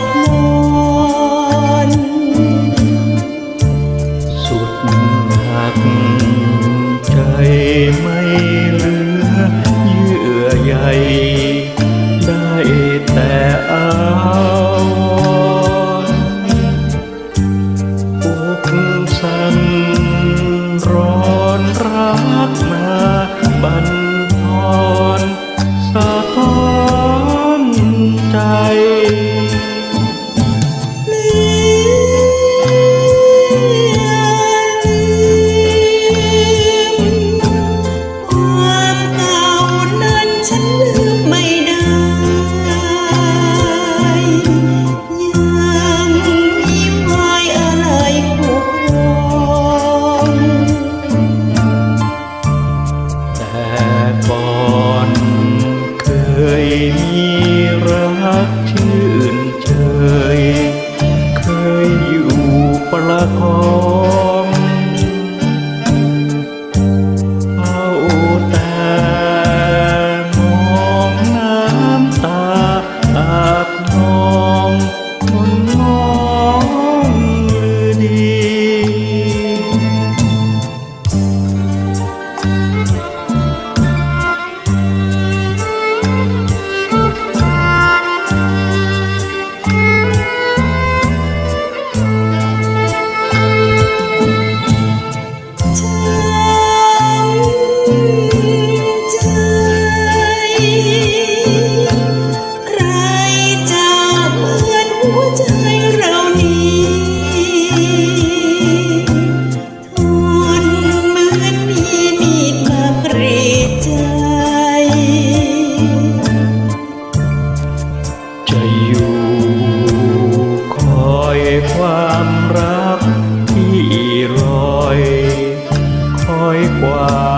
ดมนสุดหักใจไม่ Emi จะอยู่คอยความรักที่ลอย คอยความ